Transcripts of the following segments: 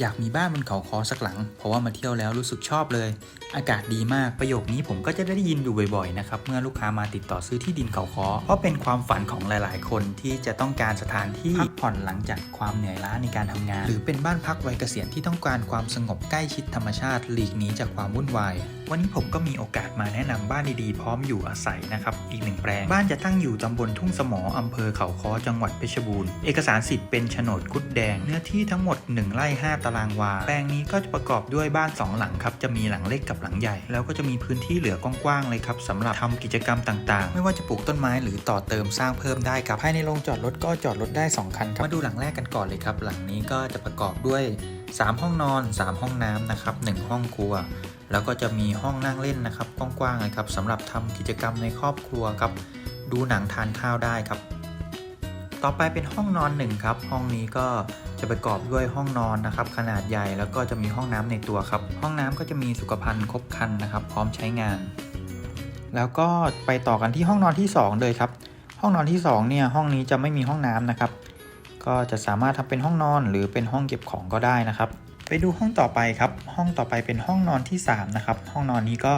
อยากมีบ้านบนเขาคอสักหลัง เพราะว่ามาเที่ยวแล้วรู้สึกชอบเลย อากาศดีมากประโยคนี้ผมก็จะได้ยินอยู่บ่อยๆนะครับเมื่อลูกค้ามาติดต่อซื้อที่ดินเขาคอเพราะเป็นความฝันของหลายๆ คนที่จะต้องการสถานที่พักผ่อนหลังจากความเหนื่อยล้าในการทำงาน หรือเป็นบ้านพักวัยเกษียณที่ต้องการความสงบใกล้ชิดธรรมชาติหลีกหนีจากความวุ่นวาย วันนี้ผมก็มีโอกาสมาแนะนำบ้านดีๆ พร้อมอยู่อาศัยนะครับ อีกหนึ่งแปลง บ้านจะตั้งอยู่ตำบลทุ่งสมออำเภอเขาค้อจังหวัดเพชรบูรณ์ เอกสารสิทธิ์เป็นโฉนดคุดแดง เนื้อที่ทั้งหมด1ไร่5ตารางวา แปลงนี้ก็จะประกอบด้วยบ้าน 2 หลังครับ จะมีหลังเล็กกับหลังใหญ่ แล้วก็จะมีพื้นที่เหลือกว้างๆเลยครับสำหรับทำกิจกรรมต่างๆ ไม่ว่าจะปลูกต้นไม้หรือต่อเติมสร้างเพิ่มได้ครับ ภายในโรงจอดรถก็จอดรถได้ 2 คันครับ มาดูหลังแรกกันก่อนเลยครับ หลังนี้ก็จะประกอบด้วย 3 ห้องนอน 3 ห้องน้ำนะครับ 1 ห้องครัว แล้วก็จะมีห้องนั่งเล่นนะครับกว้างๆเลยครับสำหรับทำกิจกรรมในครอบครัวครับดูหนังทานข้าวได้ครับ ต่อไปเป็นห้องนอนหนึ่งครับ ห้องนี้ก็จะประกอบด้วยห้องนอนนะครับ ขนาดใหญ่แล้วก็จะมีห้องน้ำในตัวครับ ห้องน้ำก็จะมีสุขภัณฑ์ครบครันนะครับ พร้อมใช้งาน แล้วก็ไปต่อกันที่ห้องนอนที่ 2 เลยครับ ห้องนอนที่2เนี่ยห้องนี้จะไม่มีห้องน้ำนะครับ ก็จะสามารถทำเป็นห้องนอนหรือเป็นห้องเก็บของก็ได้นะครับ ไปดูห้องต่อไปครับ ห้องต่อไปเป็นห้องนอนที่ 3 นะครับ ห้องนอนนี้ก็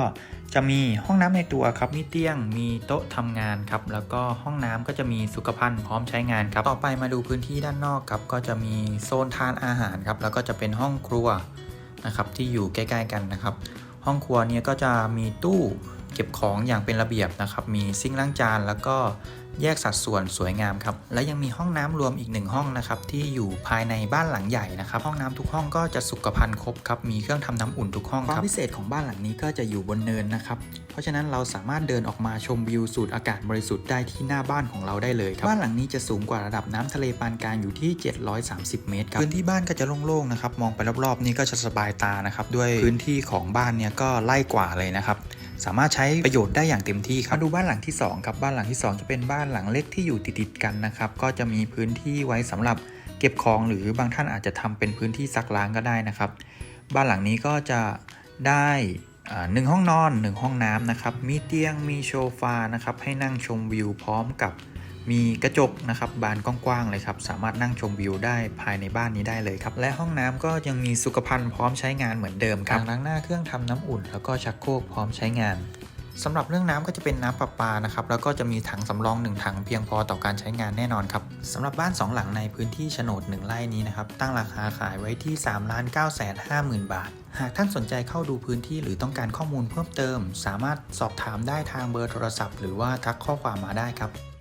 จะมีห้องน้ำในตัวครับ มีเตียง มีโต๊ะทำงานครับ แล้วก็ห้องน้ำก็จะมีสุขภัณฑ์พร้อมใช้งานครับ ต่อไปมาดูพื้นที่ด้านนอกครับ ก็จะมีโซนทานอาหารครับ แล้วก็จะเป็นห้องครัวนะครับที่อยู่ใกล้ ๆ กันนะครับ ห้องครัวเนี้ยก็จะมีตู้ เก็บของอย่างเป็นระเบียบนะครับ มีซิงค์ล้างจานแล้วก็แยกสัดส่วนสวยงามครับ และยังมีห้องน้ำรวมอีกหนึ่งห้องนะครับ ที่อยู่ภายในบ้านหลังใหญ่นะครับ ห้องน้ำทุกห้องก็จะสุขภัณฑ์ครบครับ มีเครื่องทำน้ำอุ่นทุกห้องครับความพิเศษของบ้านหลังนี้ก็จะอยู่บนเนินนะครับ เพราะฉะนั้นเราสามารถเดินออกมาชมวิวสูดอากาศบริสุทธิ์ได้ที่หน้าบ้านของเราได้เลยครับ บ้านหลังนี้จะสูงกว่าระดับน้ำทะเลปานกลางอยู่ที่ 730 เมตรครับ พื้นที่บ้านก็จะโล่งๆนะครับ มองไปรอบๆ นี่ก็จะสบายตานะครับ ด้วยพื้นที่ของบ้านเนี่ยก็ไล่กว่าเลยนะครับ สามารถใช้ประโยชน์ได้อย่างเต็มที่ครับมาดูบ้านหลังที่ 2 ครับบ้านหลังที่ 2 จะเป็นบ้านหลังเล็กที่อยู่ติดๆกันนะครับก็จะมีพื้นที่ไว้สำหรับเก็บของหรือบางท่านอาจจะทำเป็นพื้นที่ซักล้างก็ได้นะครับ บ้านหลังนี้ก็จะได้หนึ่งห้องนอนหนึ่งห้องน้ำนะครับ มีเตียงมีโซฟานะครับให้นั่งชมวิวพร้อมกับ มีกระจกนะครับบานกว้างๆเลยครับ สามารถนั่งชมวิวได้ภายในบ้านนี้ได้เลยครับ และห้องน้ำก็ยังมีสุขภัณฑ์พร้อมใช้งานเหมือนเดิมครับล้างหน้าเครื่องทำน้ำอุ่น แล้วก็ชักโครกพร้อมใช้งานสำหรับเรื่องน้ำก็จะเป็นน้ำประปานะครับแล้วก็จะมีถังสำรองหนึ่งถังเพียงพอต่อการใช้งานแน่นอนครับสำหรับบ้าน 2 หลังในพื้นที่โฉนด 1 ไร่นี้นะครับตั้งราคาขายไว้ที่3ล้าน9แสน5หมื่นบาท หากท่านสนใจเข้าดูพื้นที่หรือต้องการข้อมูลเพิ่มเติม สามารถสอบถามได้ทางเบอร์โทรศัพท์ หรือว่าทักข้อความมาได้ครับ